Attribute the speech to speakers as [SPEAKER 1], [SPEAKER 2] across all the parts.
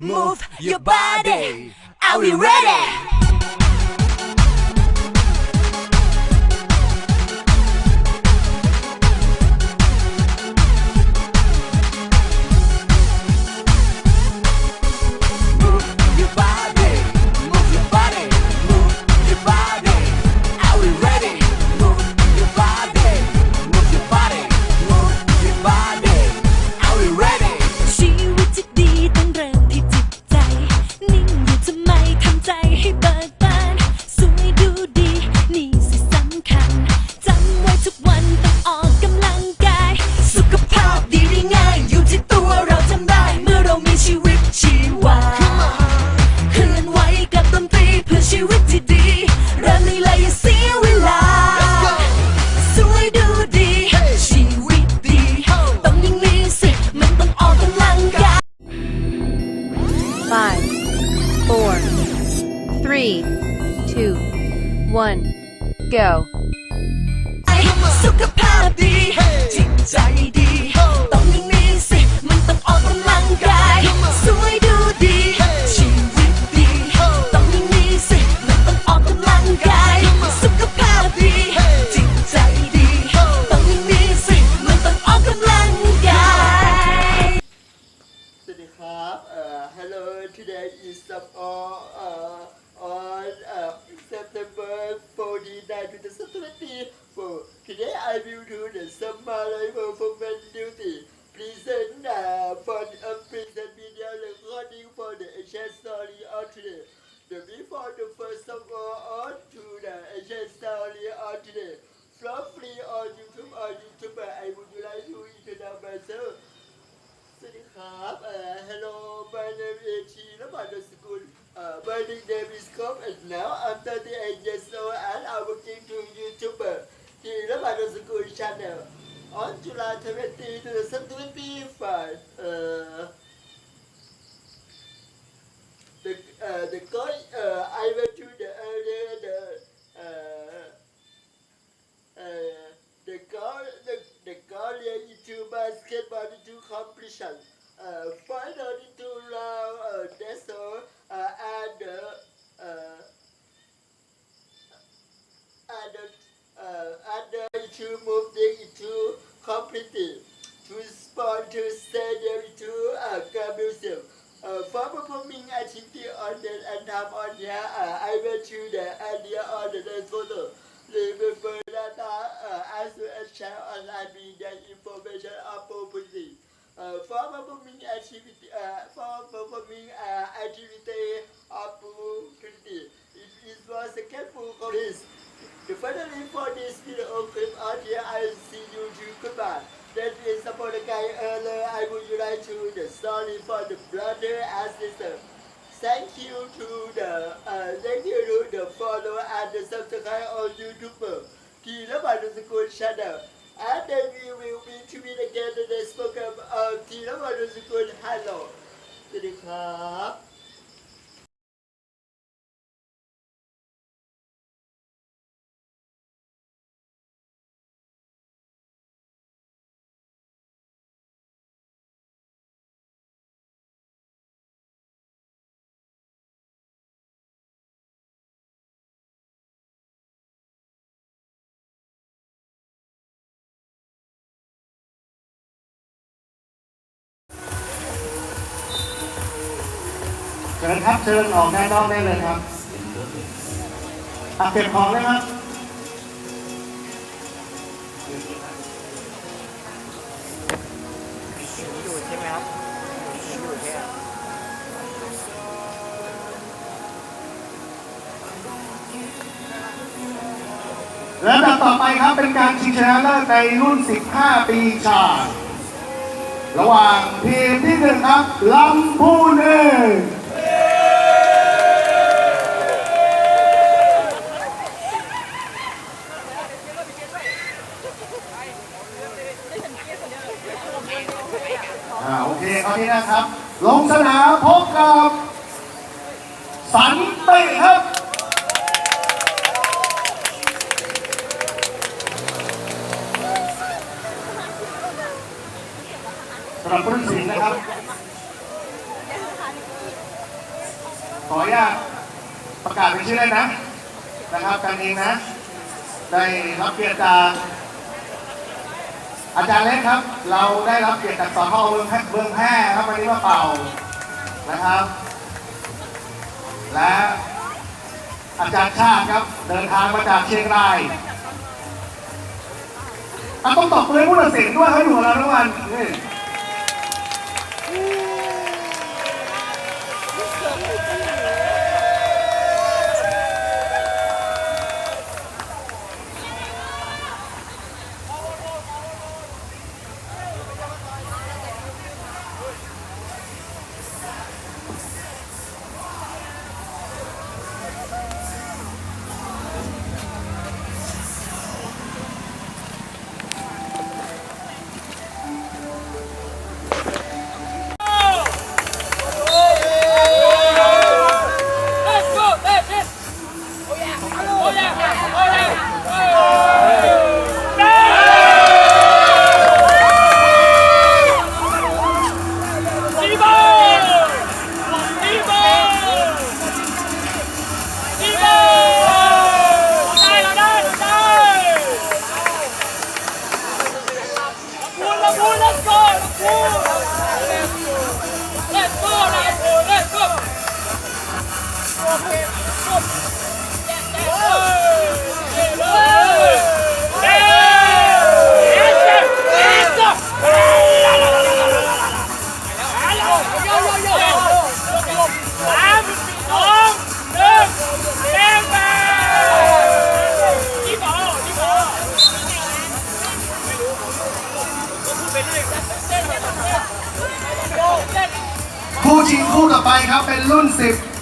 [SPEAKER 1] Move your body. Are we ready?
[SPEAKER 2] July 23 to the 75. Uh, the uh, the God uh, I went to the earlier the uh, uh, the God the the God into basketball into completion. Uh, final into round uh, that's all uh, and uh, uh, and uh, and uh, into moving into completing to to stadium to uh, car museum. Uh, for performing activity on the and time on here, uh, I went to the idea on the next photo. Remember that uh, as well as share online media information opportunity. Uh, for performing activity, uh, for performing uh, activity opportunity, it, it was a careful police Finally, for this video clip out here, I see you to goodbye. That is about the guy earlier. I would like to the sorry for the brother and sister. Thank you to the uh, thank you to the follow and the subscribe on YouTube. Tila Manu School channel. And then we will be to meet again in the program of Tila Manu School. Hello. สวัสดีครับ
[SPEAKER 3] เชิญครับเชิญออกด้านนอกได้เลยครับอะเก็บของเลยครับและลำดับต่อไปครับเป็นการชิงชนะเลิศในรุ่น 15 ปีชายระหว่างทีมที่หนึ่งครับลำพูนเอง อ่าโอเคคราวนี้นะครับ ลงสนามพบกับสันติครับ สำหรับผู้ตัดสินนะครับ ขออนุญาตประกาศเป็นชื่อได้นะ นะครับกัน เองนะ ได้รับเกียรติจากอาจารย์เล็กครับ เราได้รับเกียรติจากสพเมืองแพร่เมืองแพร่ครับวันนี้มาเป่านะครับ และอาจารย์ชาติครับ เดินทางมาจากเชียงรายต้องตอบมือให้ผู้ตัดสินด้วยเขาอยู่กับเราทุกวันนี่ คู่ชิงคู่ต่อไปครับเป็นรุ่น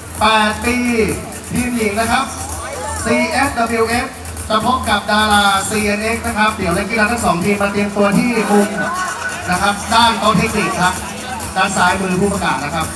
[SPEAKER 3] 18 ปี หญิงนะครับ CSWF จะพบกับดารา CNX นะครับ เดี๋ยวนักกีฬาทั้งสองทีมมาเตรียมตัวที่มุมนะครับ ด้านโต๊ะเทคนิคครับ ด้านซ้ายมือผู้ประกาศนะครับ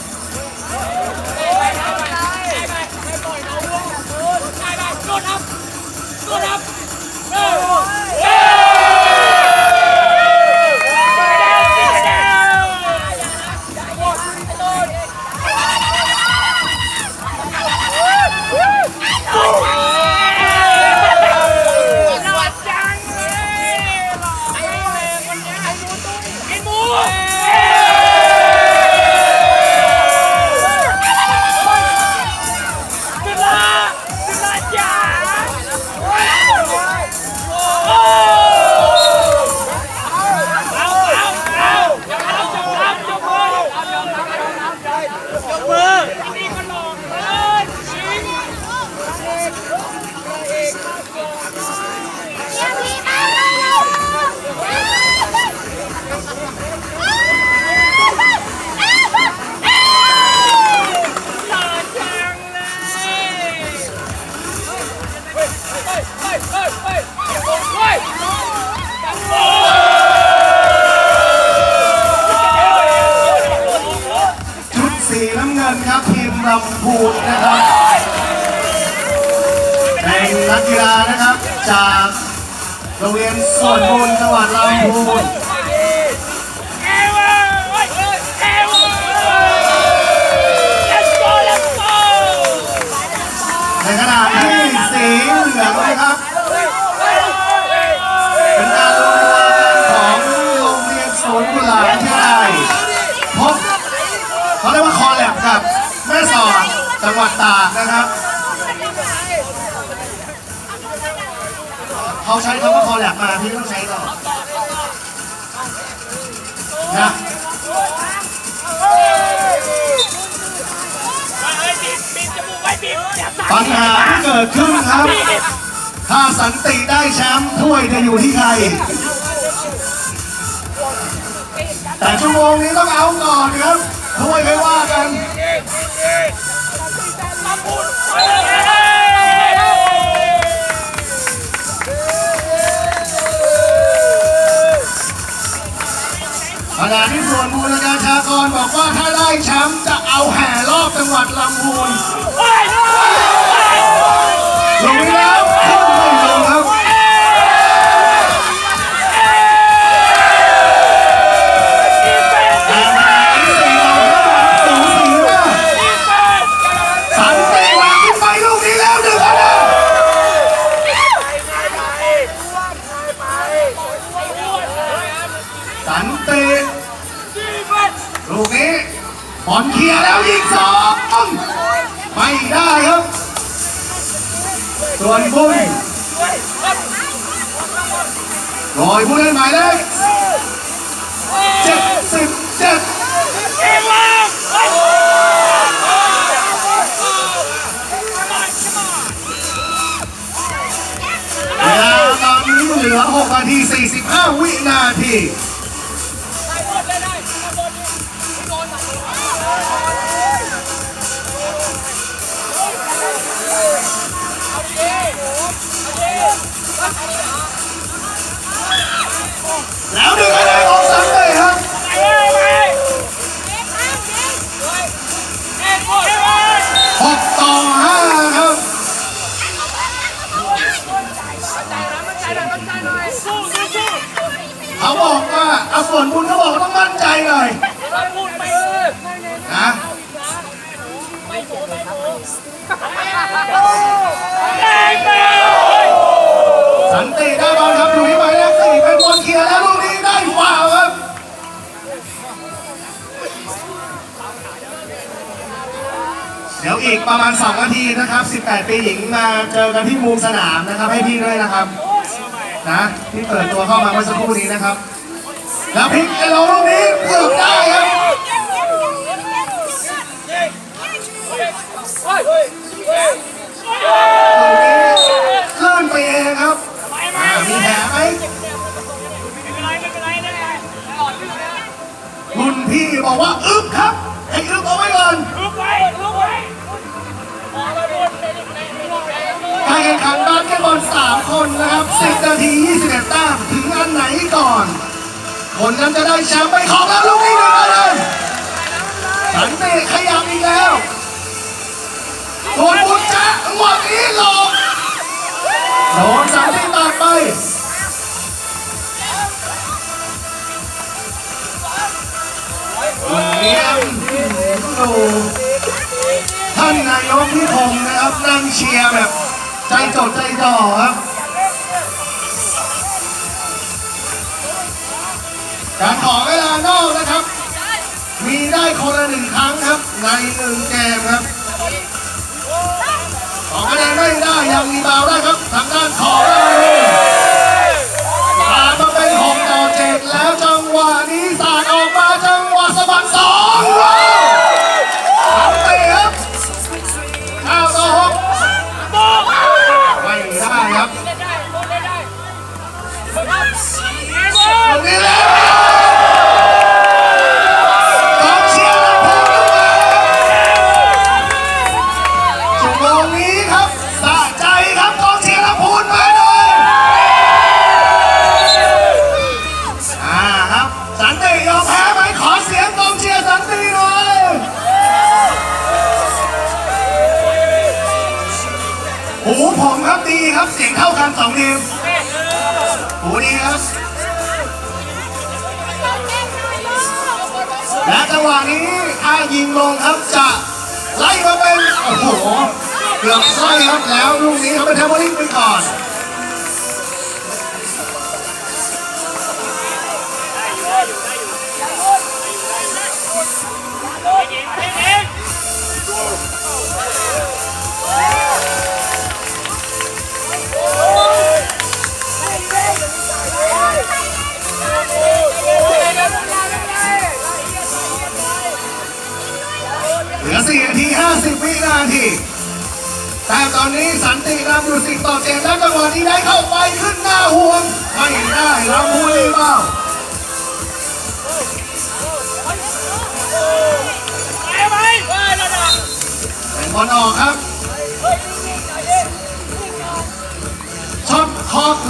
[SPEAKER 3] ชุ พูลนะครับ เป็นนักกีฬานะครับ จากโรงเรียนสวนมูลจังหวัดลำพูน ตากนะครับ เขาใช้คำว่าคอแลบมาพี่ต้องใช้ต่อนะปัญหาที่เกิดขึ้นครับ ถ้าสันติได้แชมป์ถ้วยจะอยู่ที่ใครแต่ชั่วโมงนี้ต้องเอาก่อน ณะที่ส่วนบูรณาชากรบอกว่าถ้าได้แชมป์จะเอาแห่รอบจังหวัดลำพูน นี้บอลเคลียร์แล้วยิงสองไม่ได้ครับส่วนบุญโดยผู้เล่นหมายเลขเจ็ดสิบเจ็ดเวลาตอนนี้เหลือ6นาที45 วินาที มาเมื่อสักครู่นี้นะครับ แล้วพลิกไอ้เราลูกนี้เกือบได้ครับลูกนี้เลื่อนไปเองครับอ่ามีแผลไหมคุณพี่บอกว่าอึ๊บครับให้อึ๊บเอาไว้ก่อนการแข่งขันบาสเกตบอล3คนนะครับ 10 นาที 21แต้มถึงอันไหนก่อน คนนั้นจะได้แชมป์ไปของแล้วลูกนี้หนึ่งคะแนนสันติขยับอีกแล้วส่วนบุญจะหวังนี้หลอกโดนสันติตัดไปเยี่ยมดูท่านนายกพิพงศ์นะครับนั่งเชียร์แบบ ใจจดใจจ่อครับการขอเวลานอกนะครับ มีได้คนละหนึ่งครั้งครับ ในหนึ่งเกมครับขอคะแนนไม่ได้ยังมีบาวได้ครับทางด้านของเราผ่านมาเป็นหกต่อเจ็ดแล้วจังหวะนี้สาดออก ตรง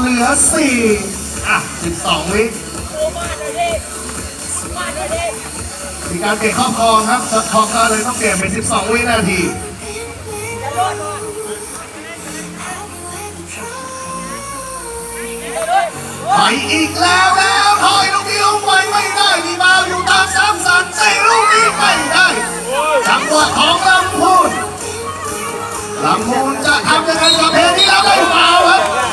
[SPEAKER 3] เหลือ4อะ12วิมีการเปลี่ยนคอครองครับช็อคอก็เลยต้องเปลี่ยนเป็น12วินาทีไปอีกแล้วแล้วถอยลูกนี้ลงไปไม่ได้มีบาวอยู่ตามสามสันสี่ลูกนี้ไม่ได้จังหวะของลำพูนลำพูนจะทำยังไงกับเพลงนี้แล้วได้ฟาวครับ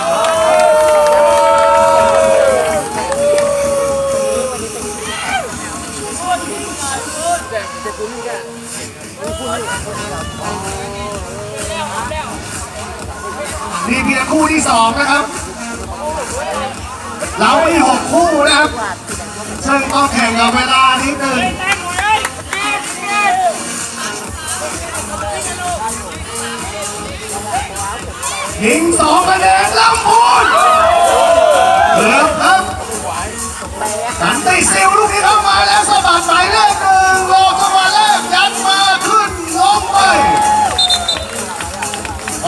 [SPEAKER 3] นี่เพียงคู่ที่สองนะครับ เรามีหกคู่นะครับ ซึ่งต้องแข่งกับเวลานิดหนึ่งยิงสองคะแนนลำพูนเกือบครับสันติซิลลูกนี้เข้ามาแล้วสะบัดหมายเลขหนึ่งโลเข้ามาแรก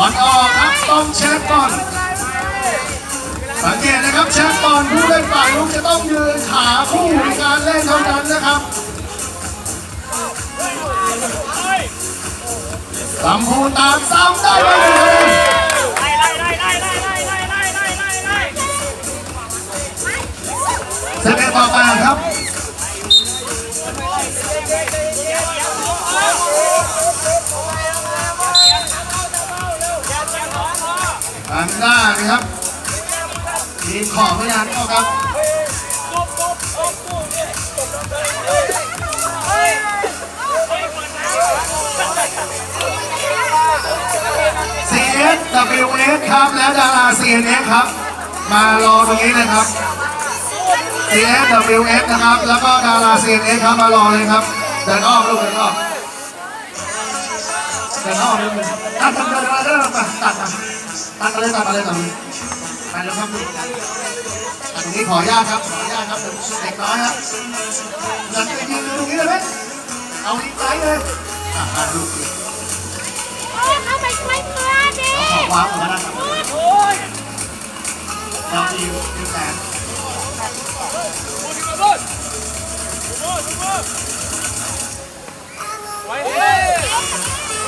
[SPEAKER 3] อนออกครับต้องเช็คบอลสังเกตนะครับแชมป์บอลผู้เล่นฝ่ายลุกจะต้องยืนขาคู่ในการเล่นเท่านั้นนะครับลำพูนตามซ้ำได้ไม่ นนะครับทีของพยานก็ครับซีเอสดับเบิลเอครับ และดารา CNN ครับ มารอตรงนี้เลยครับซีเอสดับเบิลเอนะครับ แล้วก็ดารา CNN ครับ มารอเลยครับเดินอ้อมลูกเดินอ้อม เดินอ้อมเลยตัดตัดตัดตัดตัดตัดตัดตัดเลยตัดมาเลยตัดเลยไปเลยครับตัดตรงนี้ขออนุญาตครับขออนุญาตครับเด็กน้อยครับอยากจะยืนตรงนี้เลยไหมเอาอีกไกลเลยอะอะลูก
[SPEAKER 4] เข้าไปช่วยเพื่อนดิ
[SPEAKER 3] ขอความหัวนะครับเราทีมทีมแส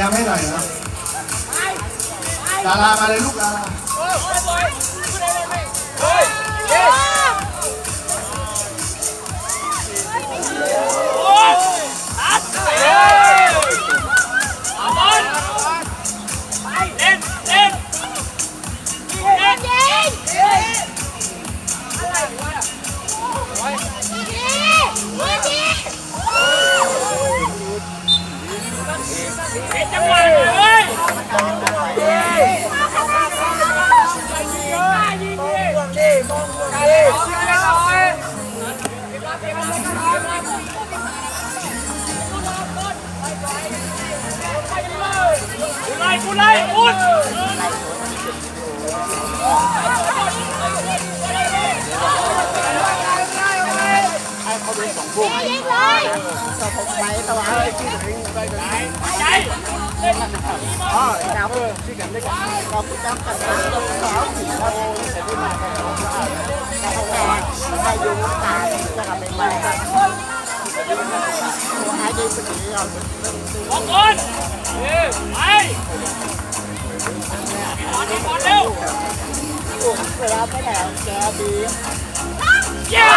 [SPEAKER 3] ย้ำให้หน่อยนะดารามาเลยลูกดารา บุกยิเลยสอบผมไปตะวันไปที่ไหนไปกันไหนใจเล่นกันครับ
[SPEAKER 1] อ๋อครับที่กันได้
[SPEAKER 3] กันขอบคุณครับกันครับสา
[SPEAKER 1] วสี่ครับแต่ที่
[SPEAKER 3] มาเป็นของเราเขาแก่ให้
[SPEAKER 4] ยุงตาย
[SPEAKER 3] จะทำเป็นไรครับหายใจเป็
[SPEAKER 1] นยังไงคนไปบอลบอลไปบอลบอลเร็
[SPEAKER 3] วเวลาไม่แหลมแกดีเย้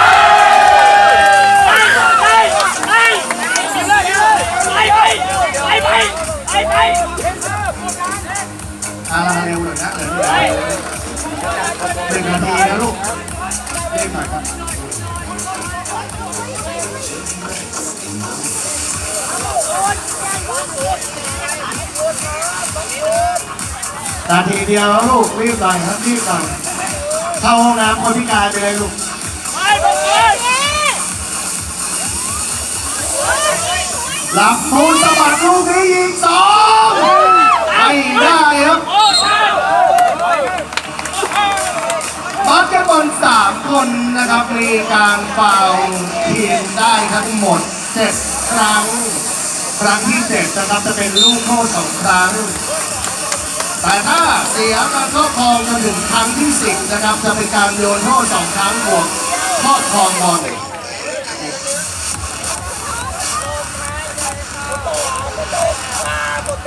[SPEAKER 3] นะเร็วหน่อยหนึ่งนาทีนะลูกเร่งหน่อยครับนาทีเดียวลูกรีบหน่อยครับรีบหน่อยเข้าห้องน้ำคนพิการไปเลยลูกหลับมูลสะบัด ลูกนี้ยิงสองไม่ได้ครับบัสเกตบอลสามคนนะครับมีการฟาวล์ทีมได้ทั้งหมดเจ็ดครั้ง ครั้งที่เจ็ดนะครับจะเป็นลูกโทษสองครั้ง แต่ถ้าเสียการครอบครองจนถึงครั้งที่สิบนะครับ จะเป็นการโยนโทษสองครั้งบวกครอบครองบอล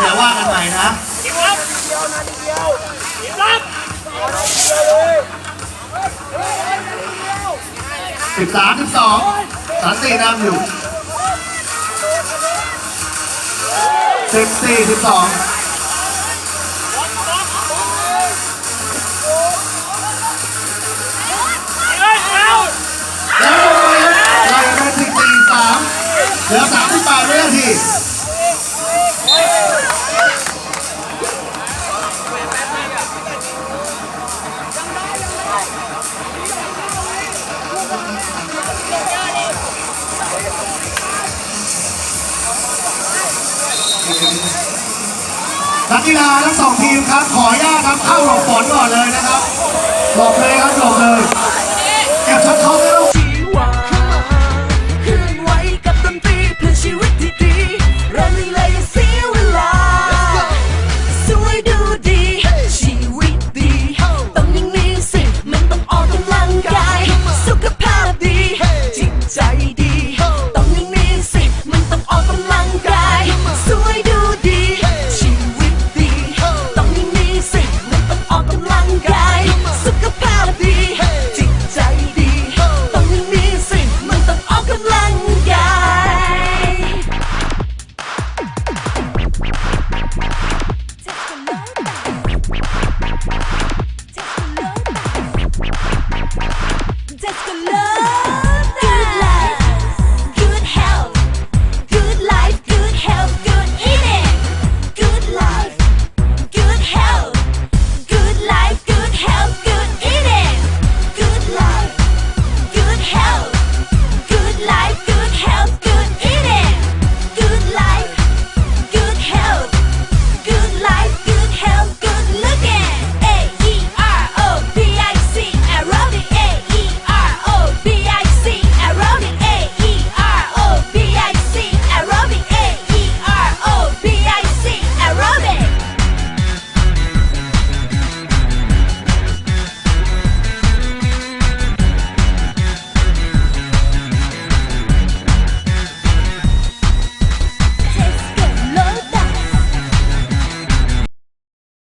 [SPEAKER 3] เดี๋ยวว่ากันใหม่นะสิบสามสิบสองสันตินำอยู่สิบสี่สิบสอง กกีฬาทั้งสองทีมครับ ขออนุญาตครับเข้าหลบฝนก่อนเลยนะครับหลบเลยครับหลบเลยเก็บชัดเขาไม่ต้อง